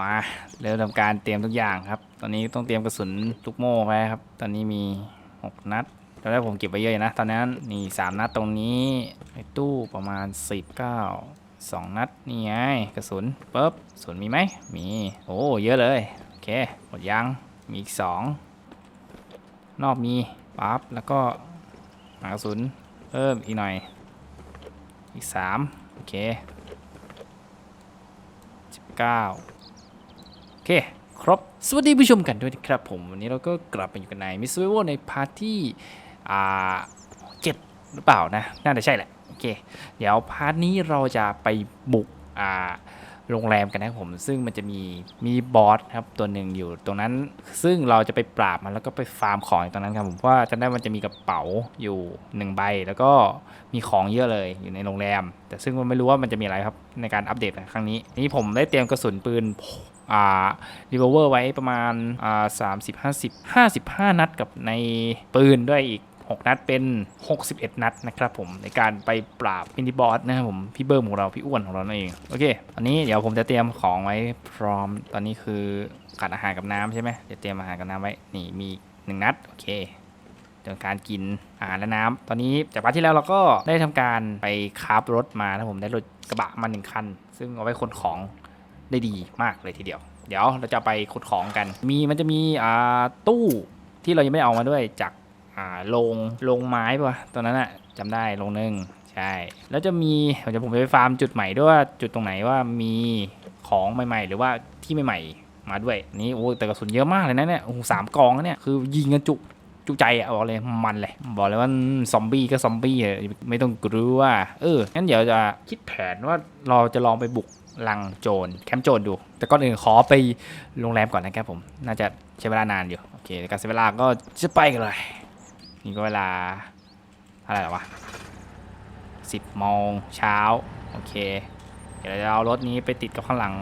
มาเริ่มทำการเตรียมทุกอย่างครับ ตอนนี้ต้องเตรียมกระสุนลูกโม่ไว้ครับ ตอนนี้มี 6 นัดตอนแรกผมเก็บไว้เยอะนะ ตอนนั้นนี่3นัดตรงนี้ในตู้ประมาณ 19 2 นัดนี่ไงกระสุนปุ๊บกระสุนมีไหมมี โอ้เยอะเลย โอเค หมดยังมีอีก 2 นอกมีปั๊บแล้วก็หากระสุนเพิ่มอีกหน่อย อีก 3 โอเค 19 เคครบ สวัสดีผู้ชมกันด้วยครับผม วันนี้เราก็กลับมาอยู่กันในมิสเ r เวในพาร์ทที่อ่าเจ็ดหรือเปล่านะ น่าจะใช่แหละ โอเค เดี๋ยวพาร์ทนี้เราจะไปบุกอ่าโรงแรมกันนะครับผม ซึ่งมันจะมีมีบอสครับตัวหนึ่งอยู่ตรงนั้น ซึ่งเราจะไปปราบมันแล้วก็ไปฟาร์มของอยู่ตรงนั้นครับผมเพราะว่าจำได้มันจะมีกระเป๋าอยู่หนึ่งใบ แล้วก็มีของเยอะเลยอยู่ในโรงแรม แต่ซึ่งมันไม่รู้ว่ามันจะมีอะไรครับในการอัปเดตครั้งนี้ นี่ผมได้เตรียมกระสุนปืน อ่ารีเวอร์ไว้ประมาณอ่าสามสิบห้าสิบห้าสิบห้านัดกับในปืนด้วยอีก 6 นัดเป็น 61 นัดนะครับผมในการไปปราบมินิบอสนะครับผม พี่เบิร์มของเรา พี่อ้วนของเรานั่นเอง โอเค อันนี้เดี๋ยวผมจะเตรียมของไว้พร้อม ตอนนี้คือขาดอาหารกับน้ำใช่ไหมจะเตรียมอาหารกับน้ำไว้ นี่มี 1 นัด โอเคเรื่องการกินอาหารและน้ำตอนนี้จากพาร์ทที่แล้วเราก็ได้ทำการไปคาบรถมานะผมได้รถกระบะมาหนึ่งคัน ซึ่งเอาไว้ขนของ ได้ดีมากเลยทีเดียว เดี๋ยวเราจะไปขนของกัน มีมันจะมีอ่าตู้ที่เรายังไม่ได้เอามาด้วยจากอ่าโรงโรงไม้ปะตอนนั้นอะจำได้โรงหนึ่งใช่ แล้วจะมีเดี๋ยวผมจะไปฟาร์มจุดใหม่ด้วยว่าจุดตรงไหนว่ามีของใหม่ๆ หรือว่าที่ใหม่ๆ มาด้วยนี่โอ้แต่กระสุนเยอะมากเลยนะเนี่ยโอ้สามกองนเนี่ยคือยิงกันจุจุใจอะบอกเลยมันเลย บอกเลยว่าซอมบี้ก็ซอมบี้อะไม่ต้องกลัวเอองั้นเดี๋ยวจะคิดแผนว่าเราจะลองไปบุก ลังโจรแคมป์โจรดู แต่ก่อนอื่นขอไปโรงแรมก่อนนะครับผม น่าจะใช้เวลานานอยู่ โอเคการเสียเวลาก็จะไปกันเลย นี่ก็เวลาอะไรหรอวะสิบโมงเช้า โอเค เดี๋ยวเราจะเอารถนี้ไปติดกับข้างหลัง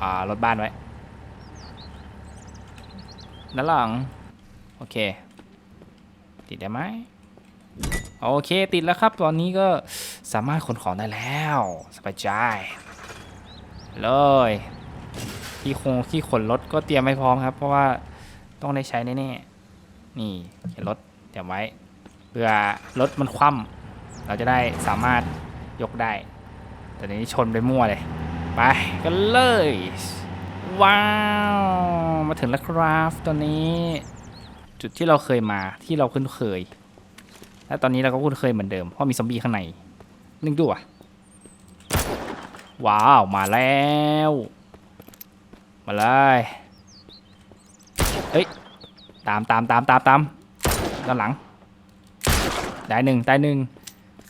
อ่ารถบ้านไว้ ด้านหลัง โอเค ติดได้ไหมโอเค ติดแล้วครับ ตอนนี้ก็ สามารถขนของได้แล้วสบายใจเลยที่คงที่ขนรถก็เตรียมไว้พร้อมครับ เพราะว่าต้องได้ใช้แน่ๆนี่เขียนรถเตรียมไว้เพื่อรถมันคว่ำเราจะได้สามารถยกได้ แต่นี้ชนไปมั่วเลย ไปกันเลย ว้าว มาถึงแล้วครับตอนนี้ จุดที่เราเคยมาที่เราคุ้นเคย และตอนนี้เราก็คุ้นเคยเหมือนเดิม เพราะมีซอมบี้ข้างใน นึกดูอะว้าว มาแล้ว มาเลยเอ้ย ตามตามตามตามตามด้านหลัง ได้หนึ่งได้หนึ่ง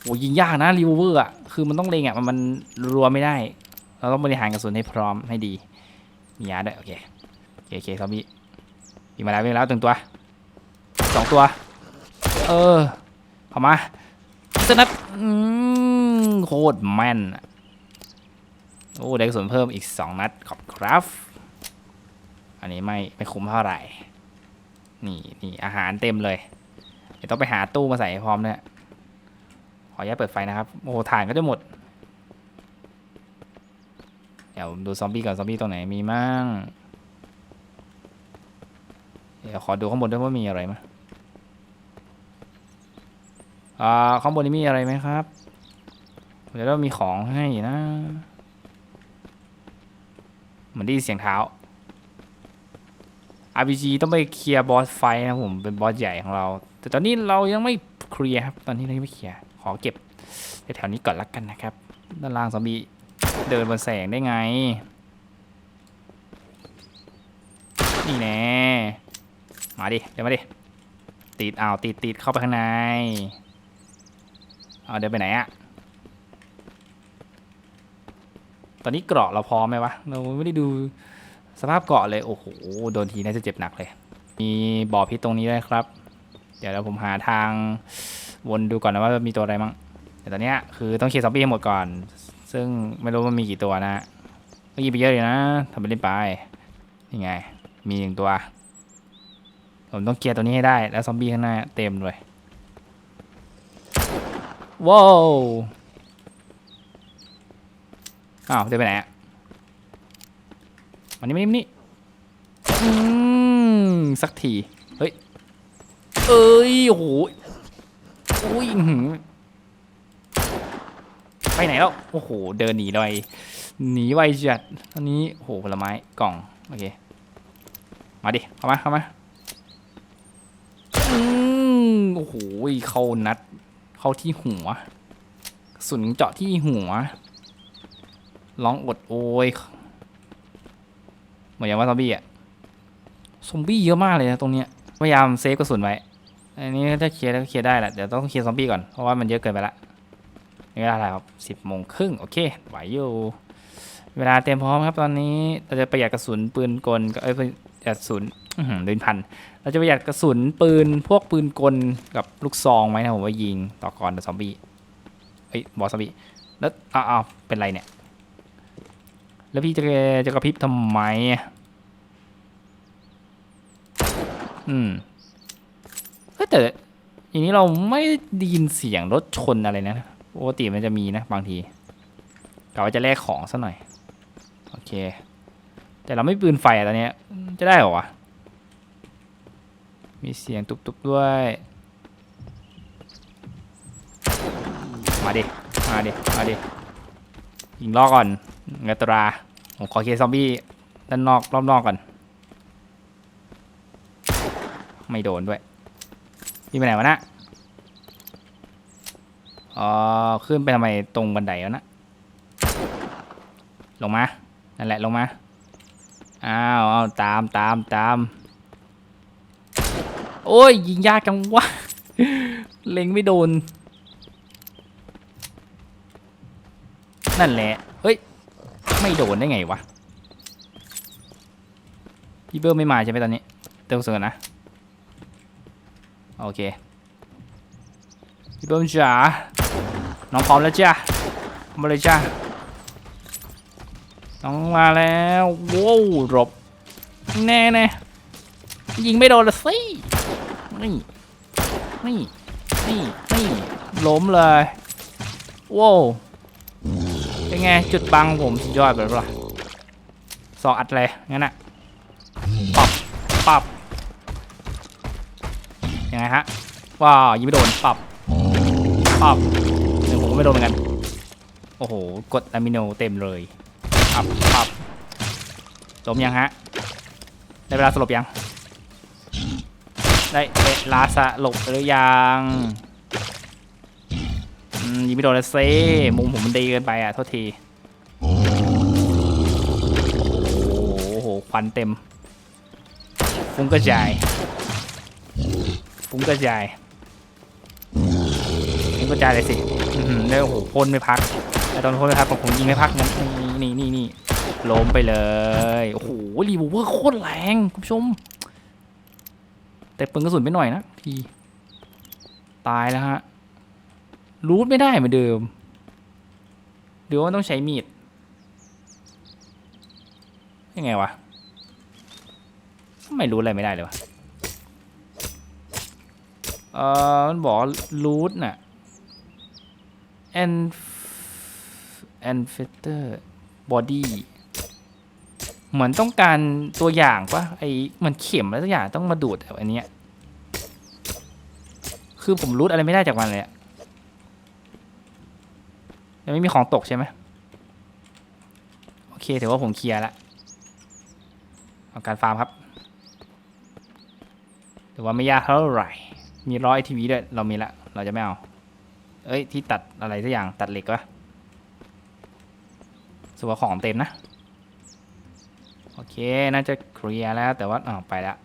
โอ้ยิงยากนะรีเวอร์อะ คือมันต้องเล็งอะ มันมันรัวไม่ได้ เราต้องบริหารกระสุนให้พร้อมให้ดี มียาด้วย โอเค โอเคโอเคซอมบี้มีมาแล้วมีมาแล้วตึงตัวสองตัว เออเอามาสนัดอืม โคตรแม่น โอ้ได้กระสุนเพิ่มอีกสองนัดขอบครับ อันนี้ไม่ไม่คุ้มเท่าไหร่ นี่นี่อาหารเต็มเลย เดี๋ยวต้องไปหาตู้มาใส่ให้พร้อมเนี่ย ขออนุญาตเปิดไฟนะครับ โอ้ถ่านก็จะหมด เดี๋ยวดูซอมบี้ก่อนซอมบี้ตรงไหนมีมั่งเดี๋ยวขอดูข้างบนด้วยว่ามีอะไรมั้ยอ่าข้างบนนี้มีอะไรไหมครับ เดี๋ยวเรามีของให้นะเหมือนได้ยินเสียงเท้า RPG ต้องไปเคลียร์บอสไฟนะผมเป็นบอสใหญ่ของเรา แต่ตอนนี้เรายังไม่เคลียร์ครับ ตอนนี้เรายังไม่เคลียร์ ขอเก็บแถวนี้ก่อนละกันนะครับ ด้านล่างซอมบี้เดินบนแสงได้ไง นี่แน่ มาดิ เดี๋ยวมาดิ ติดเอาวติดติดเข้าไปข้างใน เอาเดินไปไหนอะ ตอนนี้เกราะเราพร้อมไหมวะ เราไม่ได้ดูสภาพเกราะเลย โอ้โห โดนทีน่าจะเจ็บหนักเลย มีบ่อพิษตรงนี้ด้วยครับ เดี๋ยวเราผมหาทางวนดูก่อนนะว่ามีตัวอะไรมั่งแต่ตอนเนี้ยคือต้องเคลียร์ซอมบี้ให้หมดก่อน ซึ่งไม่รู้ว่ามีกี่ตัวนะก็ยิงไปเยอะเลยนะทำไปเล่นไปนี่ไง มีหนึ่งตัว ผมต้องเคลียร์ตัวนี้ให้ได้ แล้วซอมบี้ข้างหน้าเต็มเลย ว้าว อ้าวเดินไปไหนอะมันนี่มันนี่มันนี่อืมสักที เฮ้ย เอ้ยโอ้โหอุ้ยหือไปไหนแล้ว โอ้โห เดินหนีเลยหนีไวจัดอันนี้โอ้โหผลไม้กล่อง โอเค มาดิ เข้ามา เข้ามาอืมโอ้โห เข้านัด เข้าที่หัวกระสุนเจาะที่หัว ร้องอดโอยเหมือนอย่างว่าซอมบี้อะซอมบี้เยอะมากเลยนะตรงเนี้ยพยายามเซฟกระสุนไว้อันนี้ถ้าเคลียร์แล้วก็เคลียร์ได้แหละเดี๋ยวต้องเคลียร์ซอมบี้ก่อนเพราะว่ามันเยอะเกินไปละเวลาอะไรครับสิบโมงครึ่งโอเคไหวอยู่เวลาเตรียมพร้อมครับตอนนี้เราจะประหยัดกระสุนปืนกลกับเอ้ยประหยัดกระสุนหือดินพันเราจะประหยัดกระสุนปืนพวกปืนกลกับลูกซองไหมนะผมว่ายิงต่อก่อนแต่ซอมบี้เฮ้ยบอสซอมบี้แล้วอ้าวเป็นไรเนี่ย แล้วพี่จะจะกระพริบทำไมอะอืมเฮ้ยแต่อย่างนี้เราไม่ได้ยินเสียงรถชนอะไรนะปกติมันจะมีนะบางทีกะว่าจะแลกของซะหน่อย โอเค แต่เราไม่ปืนไฟอะตอนนี้จะได้หรอวะ มีเสียงตุบๆด้วย มาดิ มาดิ มาดิยิงล่อก่อน เงตรา ผมขอเคลียซอมบี้ด้านนอกรอบนอกก่อน ไม่โดนด้วยพี่ไปไหนวะนะอ๋อขึ้นไปทำไมตรงบันไดวะนะลงมานั่นแหละลงมาอ้าวเอาตามตามตามโอ้ยยิงยากจังวะเล็งไม่โดน นั่นแหละ ไม่โดนได้ไงวะพี่เบิร์ไม่มาใช่ไหมตอนนี้ เติมกระสุนก่อนนะโอเคพี่เบิร์จ๋าน้องพร้อมแล้วจ้ามาเลยจ้าน้องมาแล้วว้าวหลบแน่แน่ยิงไม่โดนละสินี่นี่นี่นี่ล้มเลยว้าว เป็นไง จุดบังผมสุดยอดไปแล้วล่ะสองอัดเลยงั้นอะปับปับยังไงฮะว้าวยิงไม่โดนปับปับเดี๋ยวผมก็ไม่โดนเหมือนกัน โอ้โห กดอะมิโนเต็มเลยปับปับล้มยังฮะ ได้เวลาสลบยัง ได้เวลาสลบหรือยังอืม ยิงไม่โดนเลยเซ่มุมผมมันดีเกินไปอะโทษที โอ้โหควันเต็ม ฟุ้งกระจาย ฟุ้งกระจาย ฟุ้งกระจายเลยสิแล้วโอ้โหพ่นไม่พักแต่ตอนพ่นไม่พักผมยิงไม่พักงั้นนี่นี่นี่ล้มไปเลย โอ้โหรีบูเวอร์โคตรแรงคุณผู้ชม แต่ปืนกระสุนไปหน่อยนะทีตายแล้วฮะ รูทไม่ได้เหมือนเดิม หรือว่าต้องใช้มีด ยังไงวะทำไมรูทอะไรไม่ได้เลยวะ เออมันบอกรูทน่ะ and and fetter body เหมือนต้องการตัวอย่างปะไอเหมือนเข็มอะไรสักอย่างต้องมาดูดแบบอันเนี้ยคือผมรูทอะไรไม่ได้จากมันเลยอะ ยังไม่มีของตกใช่ไหมโอเคถือว่าผมเคลียร์ละเอาการฟาร์มครับถือว่าไม่ยากเท่าไหร่ มีร้อยทีวีด้วยเรามีละ เราจะไม่เอา เอ้ยที่ตัดอะไรสักอย่างตัดเหล็กวะส่วนของเต็มนะ โอเคน่าจะเคลียร์แล้วแต่ว่าอ๋อไปละ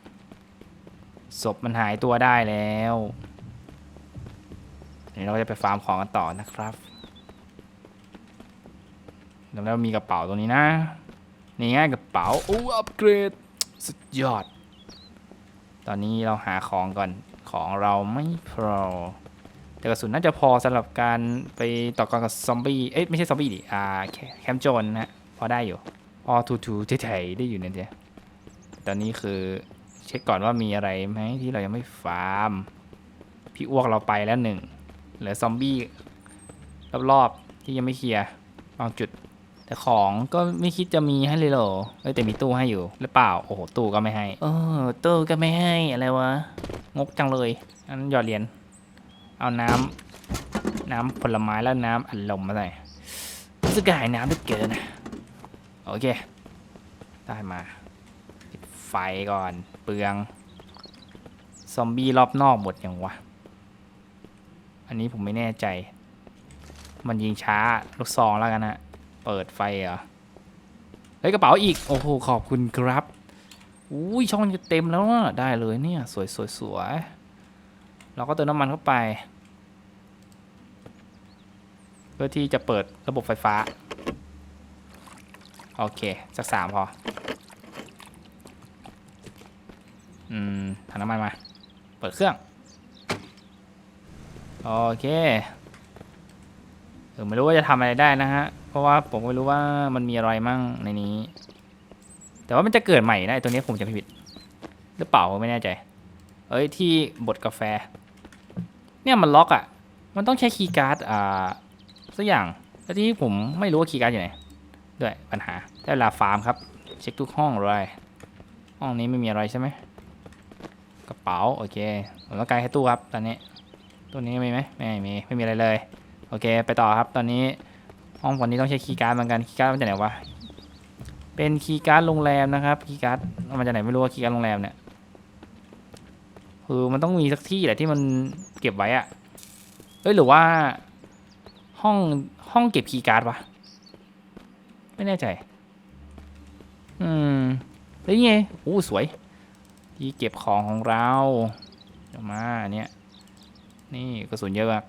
ศพมันหายตัวได้แล้วเดี๋ยวเราจะไปฟาร์มของกันต่อนะครับ แล้วมีกระเป๋าตรงนี้นะ นี่ง่ายกระเป๋าโอ้อัปเกรด สุดยอด ตอนนี้เราหาของก่อน ของเราไม่พอ แต่กระสุนน่าจะพอสำหรับการไปต่อกรกับซอมบี้ เอ้ยไม่ใช่ซอมบี้ดิ อ่าแคแคมป์โจรนะฮะพอได้อยู่ พอทูทูเฉยๆได้อยู่เนี่ยเดียวตอนนี้คือเช็คก่อนว่ามีอะไรไหมที่เรายังไม่ฟาร์ม พี่อ้วกเราไปแล้วหนึ่งเหลือซอมบี้รอบๆที่ยังไม่เคลียร์บางจุด แต่ของก็ไม่คิดจะมีให้เลยเหรอเอ้ยแต่มีตู้ให้อยู่หรือเปล่า โอ้โห ตู้ก็ไม่ให้ เออ ตู้ก็ไม่ให้อะไรวะ งกจังเลยอันหยอดเหรียญ เอาน้ำน้ำผลไม้แล้วน้ำอัดลมมาใส่รู้สึกกระหายน้ำเหลือเกินนะโอเค ได้มาปิดไฟก่อน เปลือง ซอมบี้รอบนอกหมดยังวะ อันนี้ผมไม่แน่ใจ มันยิงช้า ลูกซองแล้วกันฮะ เปิดไฟเหรอเฮ้ยกระเป๋าอีก โอ้โห ขอบคุณครับอุ้ยช่องจะเต็มแล้วอะได้เลยเนี่ย สวยสวยสวยเราก็เติมน้ำมันเข้าไป เพื่อที่จะเปิดระบบไฟฟ้า โอเค สักสามพอ อืมถังน้ำมันมา เปิดเครื่อง โอเคเออไม่รู้ว่าจะทำอะไรได้นะฮะ ราะว่าผมไม่รู้ว่ามันมีอะไรมั่งในนี้ แต่ว่ามันจะเกิดใหม่นะไอตัวนี้ผมจะผิด หรือเปล่าไม่แน่ใจ เอ้ยที่บดกาแฟ เนี่ยมันล็อกอะ่ะ มันต้องใช้คีย์การ์ดอ่าสักอย่างแล้วที่ผมไม่รู้ว่าคีย์การ์ดอยู่ไหนด้วยปัญหาได้เวลาฟาร์มครับ เช็คทุกห้องเลยห้องนี้ไม่มีอะไรใช่ไหมกระเป๋าโอเคผมต้องการแค่ตู้ครับตอนนี้ตู้นี้มีไหมไม่มีไม่มีอะไรเลย โอเค ไปต่อครับตอนนี้ ห้องฝั่งนี้ต้องใช้คีย์การ์ดเหมือนกันคีย์การ์ดมาจากไหนวะเป็นคีย์การ์ดโรงแรมนะครับคีย์การ์ดมาจากไหนไม่รู้ว่าคีย์การ์ดโรงแรมเนี่ยคือมันต้องมีสักที่แหละที่มันเก็บไว้อะเอ้ยหรือว่า ห้องห้องเก็บคีย์การ์ดวะไม่แน่ใจ อืมแล้วนี่ไงโอ้สวย ที่เก็บของของเราเดี๋ยวมาเนี้ยนี่กระสุนเยอะมาก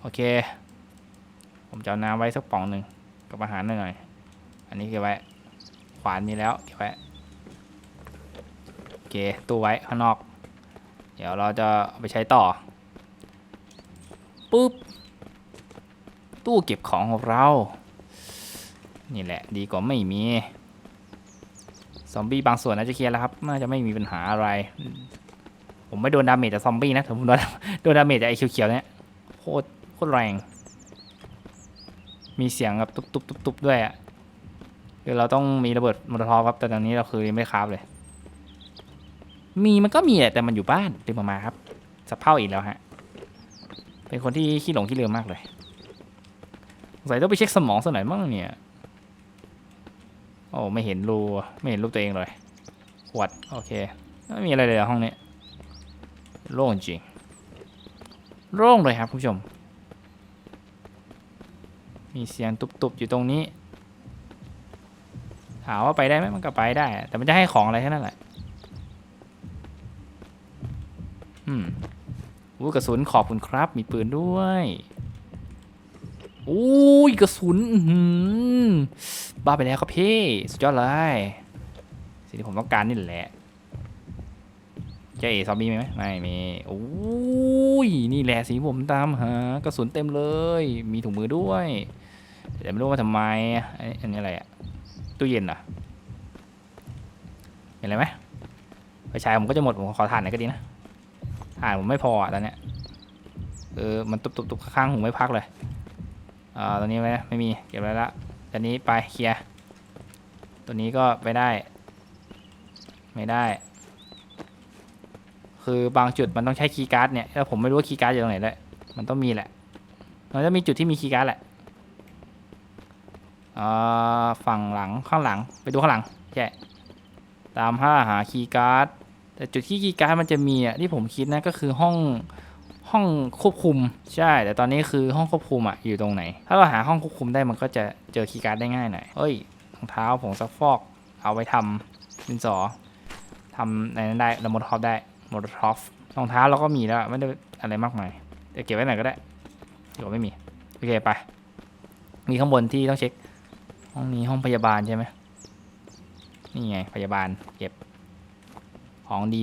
โอเค จะเอาน้ำไว้สักป๋องหนึ่งกับอาหารหน่อย อันนี้เก็บไว้ ขวานมีแล้วเก็บไว้โอเคตู้ไว้ข้างนอก เดี๋ยวเราจะเอาไปใช้ต่อปุ๊บตู้เก็บของของเรา นี่แหละ ดีกว่าไม่มี ซอมบี้บางส่วนน่าจะเคลียร์แล้วครับ น่าจะไม่มีปัญหาอะไร ผมไม่โดนดาเมจจากซอมบี้นะ ผมโดนโดนดาเมจจากไอ้เขียวๆเนี่ยโคตรโคตรแรง มีเสียงแบบตุ๊บตุ๊บตุ๊บตุ๊บด้วยอะคือเราต้องมีระเบิดมอเตอร์ทอครับ แต่ตอนนี้เราคือไม่คราฟเลย มีมันก็มีแหละแต่มันอยู่บ้านเต็มมาครับสะเพ่าอีกแล้วฮะ เป็นคนที่ขี้หลงขี้ลืมมากเลยสงสัยต้องไปเช็คสมองสักหน่อยมั่งเนี่ย โอ้ไม่เห็นรูไม่เห็นรูปตัวเองเลยขวดโอเคไม่มีอะไรเลยห้องนี้โล่งจริงโล่งเลยครับคุณผู้ชม มีเสียงตุบๆอยู่ตรงนี้ ถามว่าไปได้ไหมมันก็ไปได้ แต่มันจะให้ของอะไรแค่นั้นแหละ อืมอู้กระสุนขอบคุณครับ มีปืนด้วยอู้ยกระสุนหือบ้าไปแล้วครับพี่ สุดยอดเลย สิ่งที่ผมต้องการนี่แหละ เจ๊ซอมบี้มีไหมไม่มีโอ้ยนี่แหละสีผมตามหากระสุนเต็มเลย มีถุงมือด้วยแต่ไม่รู้ว่าทำไมอันนี้อะไรอะตู้เย็นเหรอะเห็นอะไรไหมไฟฉายผมก็จะหมดผมขอถ่านหน่อยก็ดีนะถ่านผมไม่พออะตอนเนี้ยเออมันตุบตุบตุบข้างๆหูไม่พักเลยอ่าตอนนี้ไหมไม่มีเก็บไว้ละตัวนี้ไปเคลียร์ตัวนี้ก็ไปได้ ไม่ได้ คือบางจุดมันต้องใช้คีย์การ์ดเนี่ยแล้วผมไม่รู้ว่าคีย์การ์ดอยู่ตรงไหนเลยมันต้องมีแหละ มันจะมีจุดที่มีคีย์การ์ดแหละอ่าฝั่งหลังข้างหลังไปดูข้างหลังใช่ตามหาหาคีย์การ์ดแต่จุดที่คีย์การ์ดมันจะมีอะที่ผมคิดนะก็คือห้องห้องควบคุมใช่ แต่ตอนนี้คือห้องควบคุมอะอยู่ตรงไหน ถ้าเราหาห้องควบคุมได้มันก็จะเจอคีย์การ์ดได้ง่ายหน่อยเอ้ยรองเท้าผงซักฟอก เอาไว้ทำดินสอทำในนั้นได้แล้วโมดท็อปได้ โมดท็อปรองเท้าเราก็มีแล้วไม่ได้อะไรมากมายแต่เก็บไว้ไหนก็ได้เดี๋ยวไม่มี โอเคไป มีข้างบนที่ต้องเช็ค ห้องนี้ห้องพยาบาลใช่ไหมนี่ไงพยาบาลเก็บ ของดี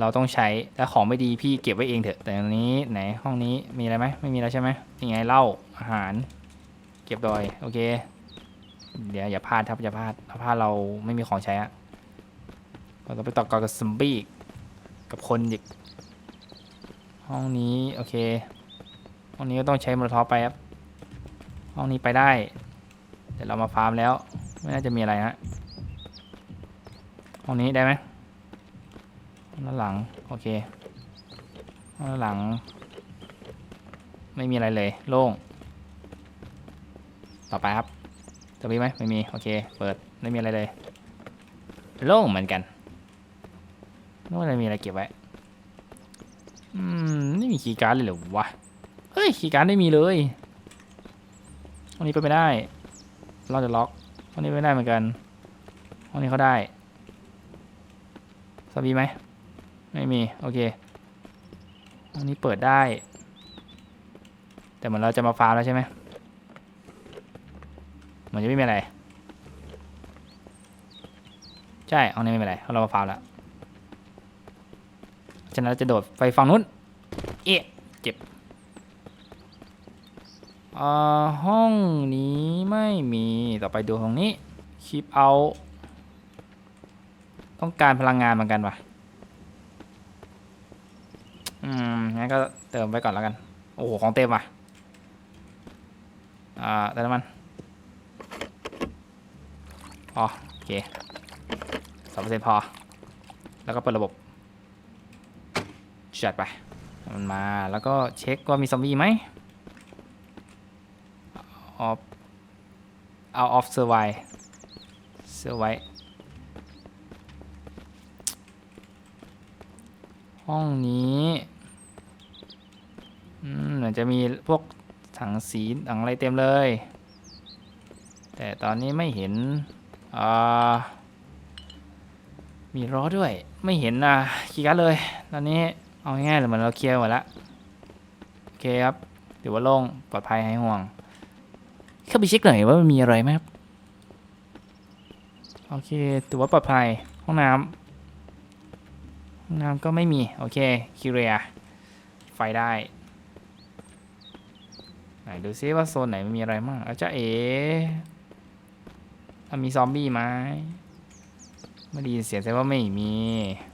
เราต้องใช้แล้วของไม่ดีพี่เก็บไว้เองเถอะ แต่อันนี้ไหนห้องนี้มีอะไรไหมไม่มีแล้วใช่ไหมนี่ไงเหล้าอาหาร เก็บดอยโอเค เดี๋ยวอย่าพลาดครับอย่าพลาดถ้าพลาดเราไม่มีของใช้อะเราต้องไปต่อกรกับซัมบี้อีก กับคนอีก ห้องนี้ โอเค ห้องนี้ก็ต้องใช้มอเตอร์ท็อปไปครับ ห้องนี้ไปได้ เดี๋ยวเรามาฟาร์มแล้ว ไม่น่าจะมีอะไรฮะ ห้องนี้ได้ไหมห้องด้านหลัง โอเค ห้องด้านหลัง ไม่มีอะไรเลย โล่ง ต่อไปครับ จะมีไหมไม่มี โอเค เปิด ไม่มีอะไรเลย โล่งเหมือนกัน นึกว่าจะมีอะไรเก็บไว้ อืมไม่มีคีย์การ์ดเลยเหรอวะ เฮ้ยคีย์การ์ดไม่มีเลยห้องนี้ไปไม่ได้ เราจะล็อกห้องนี้ไม่ได้เหมือนกันห้องนี้เขาได้สวีไหม ไม่มี โอเคห้องนี้เปิดได้ แต่เหมือนเราจะมาฟาร์มแล้วใช่ไหมเหมือนจะไม่มีอะไร ใช่ห้องนี้ไม่มีอะไร เราะเรามาฟาร์มแล้ว ฉะนั้นจะโดดไปฝั่งนู้น เอ๊ะเจ็บอ่าห้องนี้ไม่มีต่อไปดูห้องนี้คลิปเอาต้องการพลังงานเหมือนกันวะอืมงั้นก็เติมไว้ก่อนแล้วกัน โอ้โห ของเต็มว่ะ อ่าแต่น้ำมันพอโอเคสองเปอร์เซ็นต์พอ แล้วก็เปิดระบบ จัดไป มันมา แล้วก็เช็คว่ามีซอมบี้ไหมออฟเอาออฟเซอร์ไวเซอร์ไวห้องนี้เหมือนจะมีพวกถังสีถังอะไรเต็มเลย แต่ตอนนี้ไม่เห็น มีล้อด้วย ไม่เห็นอะคีย์การ์ดเลย ตอนนี้ เอาง่ายๆเลยเหมือนเราเคลียร์หมดแล้วโอเคครับถือว่าโล่งปลอดภัยให้ห่วง เข้าไปเช็คหน่อยว่ามันมีอะไรไหมครับโอเคถือว่าปลอดภัยห้องน้ำห้องน้ำก็ไม่มี โอเคคิเรียไฟได้ไหนดูซิว่าโซนไหนมันมีอะไรมั่งอาจจะเอ๋อะมีซอมบี้ไหม ไม่ได้ยินเสียงแสดงว่าไม่มี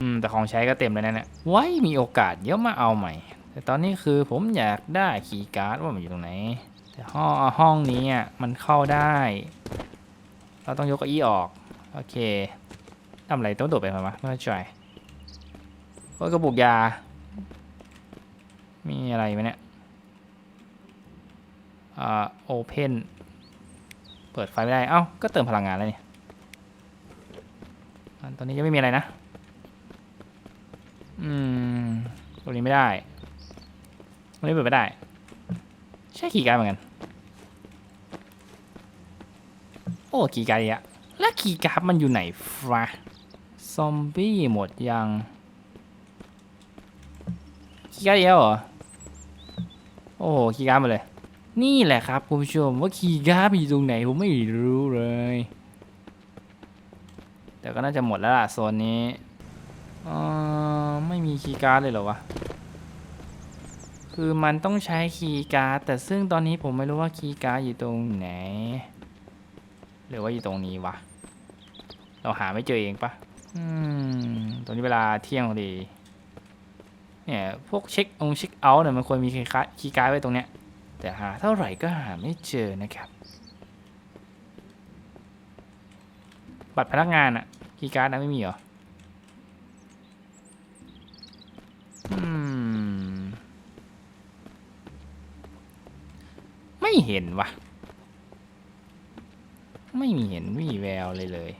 อืม แต่ของใช้ก็เต็มเลยนะเนี่ยไว้มีโอกาสเดี๋ยวมาเอาใหม่ แต่ตอนนี้คือผมอยากได้คีย์การ์ดว่ามันอยู่ตรงไหน แต่ห้องห้องนี้อะมันเข้าได้ เราต้องยกเก้าอี้ออก โอเคทำอะไรต้องโดดไปไหมวะไม่เข้าใจโอ้ยกระปุกยา มีอะไรไหมเนี่ยอ่าโอเพนเปิดไฟไม่ได้ เอ้า ก็เติมพลังงานแล้วนี่ ตอนนี้ยังไม่มีอะไรนะ อืม ตรงนี้ไม่ได้ตรงนี้เปิดไม่ได้ ใช่ขี่การเหมือนกัน โอ้ขี่การอะแล้วขี่การมันอยู่ไหนฟะซอมบี้หมดยังขี่การเดียวเหรอ โอ้ขี่การหมดเลย นี่แหละครับคุณผู้ชมว่าขี่การ์ดอยู่ตรงไหนผมไม่รู้เลย ก็น่าจะหมดแล้วล่ะโซนนี้เออไม่มีคีย์การ์ดเลยเหรอวะ คือมันต้องใช้คีย์การ์ดแต่ซึ่งตอนนี้ผมไม่รู้ว่าคีย์การ์ดอยู่ตรงไหน หรือว่าอยู่ตรงนี้วะ เราหาไม่เจอเองปะอืมตอนนี้เวลาเที่ยงพอดี เนี่ยพวกเช็คองเช็คเอาท์เนี่ยมันควรมีคีย์การ์ดคีย์การ์ดไว้ตรงเนี้ย แต่หาเท่าไหร่ก็หาไม่เจอนะครับ บัตรพนักงานอะ คีย์การ์ดนะไม่มีเหรอมไม่เห็นวะไม่มีเห็นวี่แววเลยเลย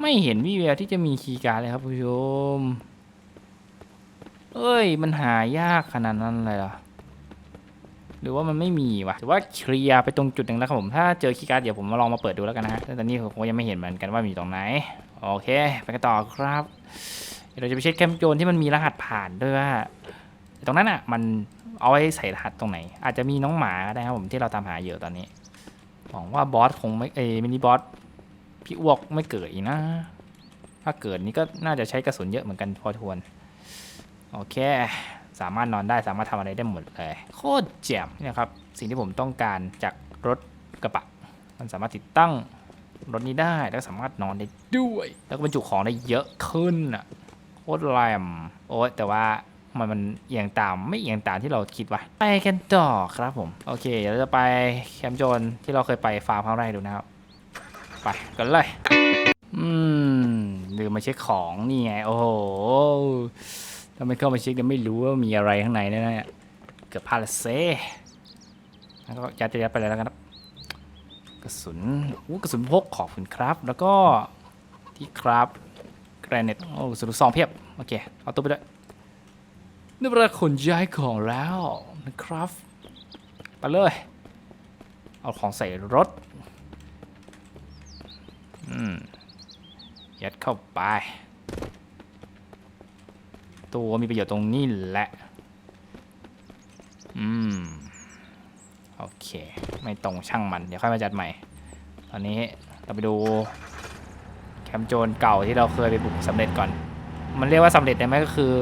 ไม่เห็นวี่แววที่จะมีคีย์การ์ดเลยครับผู้ชม เอ้ย มันหายากขนาดนั้นเลยเหรอ รือว่ามันไม่มีวะถือว่าเคลียร์ไปตรงจุดหนึ่งแล้วครับผม ถ้าเจอคีย์การ์ดเดี๋ยวผมมาลองมาเปิดดูแล้วกันนะฮะแต่นี้ผมยังไม่เห็นเหมือนกันว่ามีอยู่ตรงไหน โอเค ไปกันต่อครับ เดี๋ยวเราจะไปเช็คแคมป์โจนที่มันมีรหัสผ่านด้วยว่าตรงนั้นอะ มันเอาไว้ใส่รหัสตรงไหน อาจจะมีน้องหมาก็ได้ครับผมที่เราตามหาอยู่ตอนนี้หวังว่าบอสคงไม่เอมินิบอสพี่อ้วกไม่เกิดอีกนะ ถ้าเกิดนี่ก็น่าจะใช้กระสุนเยอะเหมือนกันพอทวน โอเค สามารถนอนได้สามารถทำอะไรได้หมดเลยโคตรแจ่มเนี่ยครับสิ่งที่ผมต้องการจากรถกระบะมันสามารถติดตั้งรถนี้ได้แล้วสามารถนอนได้ด้วย แล้วก็บรรจุของได้เยอะขึ้นอะโคตรแรมโอ้แต่ว่ามันมันเอียงตามไม่เอียงตามที่เราคิดไวะไปกันต่อครับผม โอเคเดี๋ยวเราจะไปแคมป์โจรที่เราเคยไปฟาร์มข้างไร่ดูนะครับ ไปกันเลย อืมลืมมาเช็คของนี่ไง โอ้โห ถ้าไม่เข้ามาเช็คเนี่ยไม่รู้ว่ามีอะไรข้างในแน่ๆเกือบพลาดละเซแล้วก็ยัดจะยัดไปเลยแล้วกันครับกระสุนอู้กระสุนพกขอบคุณครับ แล้วก็ที่ครับแกรเนตโอ้กระสุนซองเพียบโอเคเอาตัวไปด้วยนี่เวลาขนย้ายของแล้วนะครับไปเลยเอาของใส่รถอืมยัดเข้าไป ตัวมีประโยชน์ตรงนี้แหละ อืม โอเค ไม่ตรงช่างมัน เดี๋ยวค่อยมาจัดใหม่ ตอนนี้เราไปดู แคมป์โจรเก่าที่เราเคยไปบุกสำเร็จก่อน มันเรียกว่าสำเร็จได้ไหมก็คือ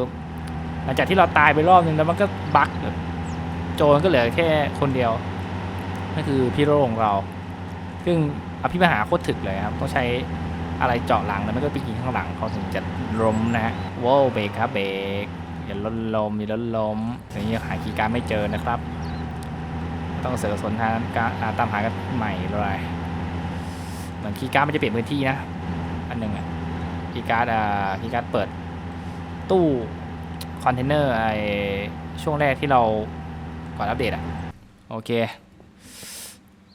หลังจากที่เราตายไปรอบนึงแล้วมันก็บั๊กโจรก็เหลือแค่คนเดียวนั่นคือพี่โรของเรา ซึ่งอภิมหาโคตรถึกเลยครับ ต้องใช้ อะไรเจาะหลังแล้วมันก็ไปยิงข้างหลังเขาถึงจะล้มนะฮะว้าวเบรกครับเบรกอย่าล้นลมอย่าล้นลมอย่างนี้หาคีย์การไม่เจอนะครับ ต้องเสือกสนทางการตามหากันใหม่เลยเหมือนคีย์การมันจะเปลี่ยนพื้นที่นะอันหนึ่งอะคีย์การ์ดอ่าคีย์การ์ดเปิด ตู้คอนเทนเนอร์ไอช่วงแรกที่เราก่อนอัปเดตอะโอเค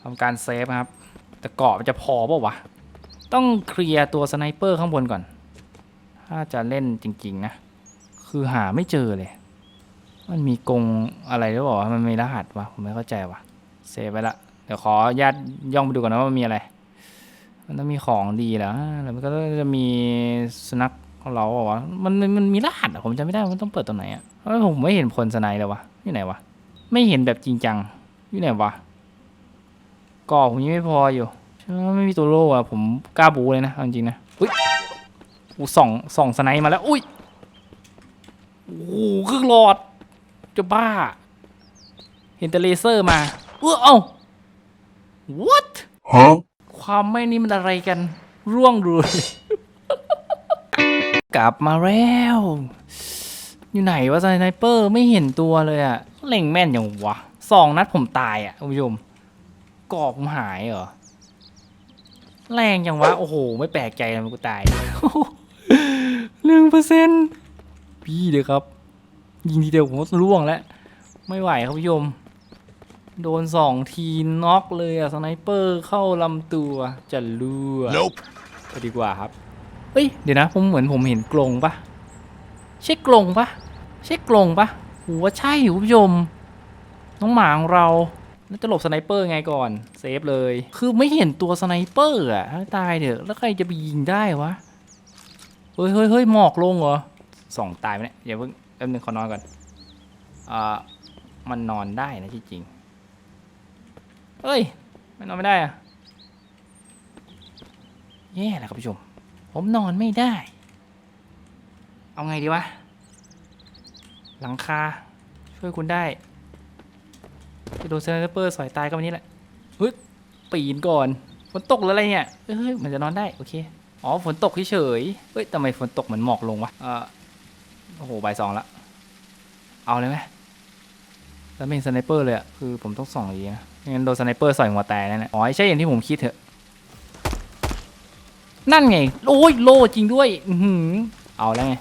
ทำการเซฟครับ แต่เกาะมันจะพอเปล่าวะ ต้องเคลียร์ตัวสไนเปอร์ข้างบนก่อน ถ้าจะเล่นจริง ๆ นะ คือหาไม่เจอเลย มันมีกงอะไรหรือเปล่า มันมีรหัสวะ ผมไม่เข้าใจวะเซฟไปละ เดี๋ยวขอญาตย่องไปดูก่อนนะว่ามันมีอะไร มันต้องมีของดีแล้วแล้วมันก็จะมีสุนัขของเราบอกว่าวะมันมันมันมีรหัสอะผมจำไม่ได้ว่ามันต้องเปิดตรงไหนอะเพราะผมไม่เห็นพลสไนเลยวะที่ไหนวะ ไม่เห็นแบบจริงจัง อยู่ไหนวะก่อผมยังไม่พออยู่ ไหมไม่มีตัวโล่อะผมกล้าบูเลยนะเอาจริงๆนะอุ้ยอูส่องส่องสไนมาแล้ว อุ้ยโอ้โหครึ่งหลอดจะบ้า เห็นแต่เลเซอร์มา เออเอ้า what Huh? ความไม่นี่มันอะไรกัน ร่วงเลยกลับมาแล้ว อยู่ไหนวะสไนเปอร์ไม่เห็นตัวเลยอะเล็งแม่นอย่างวะสองนัดผมตายอะคุณผู้ชมกรอบผมหายเหรอ แรงจังวะ โอ้โห ไม่แปลกใจเลยมันกูตายหนึ่งเปอร์เซ็นต์พี่เดี๋ยวครับ ยิงทีเดียวผมก็ร่วงแล้ว ไม่ไหวครับผู้ชมโดนสองทีน็อกเลยอะสไนเปอร์เข้าลำตัว จะรั่ว Nope. ไปดีกว่าครับ เฮ้ย เดี๋ยวนะ ผมเหมือนผมเห็นกรงปะใช่กรงปะใช่กรงปะหัวาใช่คุณผู้ชม น้องหมาของเรา แล้วจะหลบสไนเปอร์ไงก่อน เซฟเลย คือไม่เห็นตัวสไนเปอร์อะตายเถอะแล้วใครจะไปยิงได้วะ เฮ้ยเฮ้ยเฮ้ยหมอกลงเหรอสองตายไปเนี่ยอย่าเพิ่งแป๊บนึงขอนอนก่อนอ่ามันนอนได้นะที่จริงเฮ้ยไม่นอนไม่ได้อะแย่แล้วครับผู้ชม ผมนอนไม่ได้ เอาไงดีวะ หลังคา ช่วยคุณได้ จะโดนเซนเปอร์สอยตายก็วันนี้แหละเฮ้ยปีนก่อนฝนตกหรืออะไรเนี่ยเฮ้ยมันจะนอนได้โอเคอ๋อฝนตกเฉยเฮ้ยทำไมฝนตกเหมือนหมอกลงวะเออโอ้โหบ่ายสองละเอาเลยไหมแล้วเป็นสไนเปอร์เลยอะคือผมต้องส่องดีนะไม่งั้นโดนสไนเปอร์สอยหัวแตกแน่ๆอ๋อใช่อย่างที่ผมคิดเถอะ นั่นไง โอ้ยโลจริงด้วย อือหือเอาแล้วไง